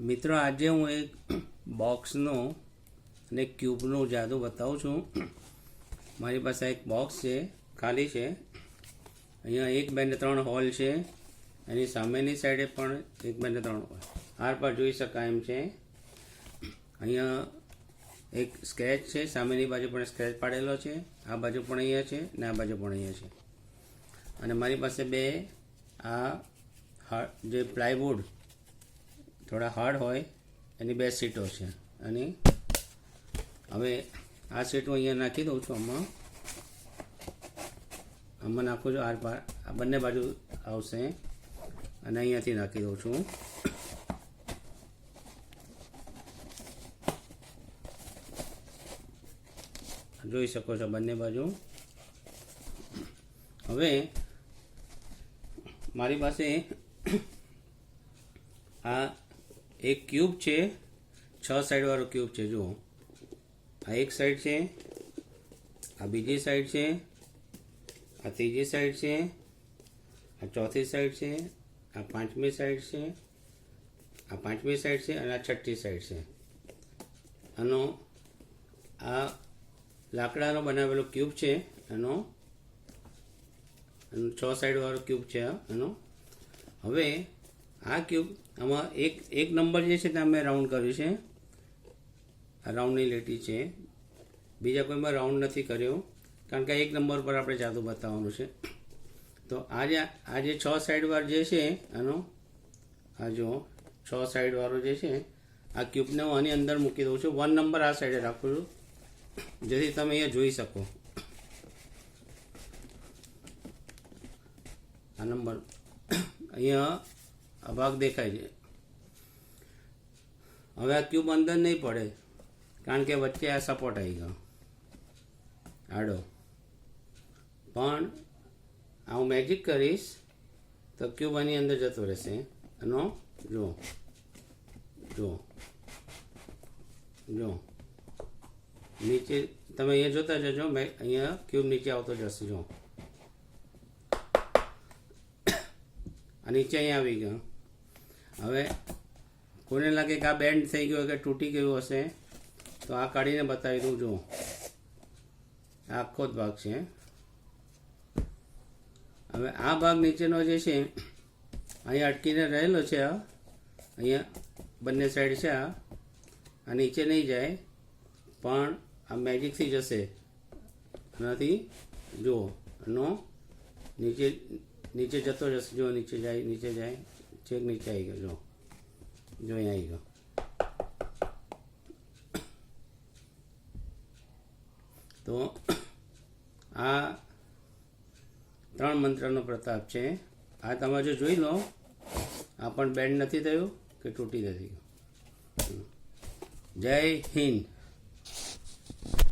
મિત્રો, આજે હું એક બોક્સનો અને ક્યુબનું જાદુ બતાવું છું. મારી પાસે એક બોક્સ છે, ખાલી છે. અહીંયા એક બે ને ત્રણ હોલ છે. એની સામેની સાઈડે પણ એક બે ને ત્રણ હોલ આર પર જોઈ શકાય એમ છે. અહીંયા એક સ્કેચ છે, સામેની બાજુ પણ સ્કેચ પાડેલો છે. આ બાજુ પણ અહીંયા છે ને આ બાજુ પણ અહીંયા છે. અને મારી પાસે બે આ જે પ્લાયવુડ થોડા હાર્ડ હોય, એની બે સીટો છે. અને હવે આ સીટ હું અહીંયા નાખી દઉં છું આમાં. આમાં નાખું છું આર પાર આ બંને બાજુ આવશે. અને અહીંયાથી નાખી દઉં છું. જોઈ શકો છો બંને બાજુ. હવે મારી પાસે આ એક ક્યુબ છે, છ સાઈડવાળો ક્યુબ છે, જુઓ. આ એક સાઈડ છે, આ બીજી સાઈડ છે, આ ત્રીજી સાઈડ છે, આ ચોથી સાઈડ છે, આ પાંચમી સાઈડ છે, આ પાંચમી સાઈડ છે અને આ છઠ્ઠી સાઈડ છે. આનો આ લાકડાનો બનાવેલો ક્યુબ છે એનો છ સાઈડવાળો ક્યુબ છે આ એનો હવે આ ક્યુબ આમાં એક એક નંબર જે છે ત્યાં મેં રાઉન્ડ કર્યું છે. રાઉન્ડની લીટી છે. બીજા કોઈમાં રાઉન્ડ નથી કર્યો. કારણ કે એક નંબર પર આપણે જાદુ બતાવવાનું છે. તો આ જે આ જે છ સાઈડવાળો જે છે, આનો, આ જો છ સાઈડવાળો જે છે, આ ક્યુબને હું આની અંદર મૂકી દઉં છું. વન નંબર આ સાઈડે રાખું છું. જેથી તમે અહીંયા જોઈ શકો. આ નંબર અહીંયા આ ભાગ દેખાય છે. હવે આ ક્યુબ અંદર નહીં પડે, કારણ કે વચ્ચે આ સપોર્ટ આવી ગયો. આડો પણ, આ હું મેજિક કરીશ, તો ક્યુબ આની અંદર જતો રહેશે. એનો જુઓ. જુઓ. જુઓ. નીચે, તમે અહીંયા જોતા જજો, મેં, અહીંયા ક્યુબ નીચે આવતો જશે જો આ નીચે અહીંયા આવી ગયો. હવે કોને લાગે કે આ બેન્ડ થઈ ગયો કે તૂટી ગયું હશે, તો આ કાઢીને બતાવી દઉં જો આખો જ ભાગ છે. હવે આ ભાગ નીચેનો જે છે, અહીંયા અટકીને રહેલો છે આ. અહીંયા બંને સાઈડ છે આ. આ નીચે નહીં જાય, પણ આ મેજિકથી જશે. આનાથી જુઓ. નો. નીચે નીચે જતો જશે. જો નીચે જાય નીચે જાય. ચેક નીચે આવી ગયો જો જો અહીંયા આવી ગયો તો, આ ત્રણ મંત્રનો પ્રતાપ છે. આ તમે જો જોઈ લો, આ પણ બેન્ડ નથી થયું કે તૂટી નથી ગયું. જય હિન્દ.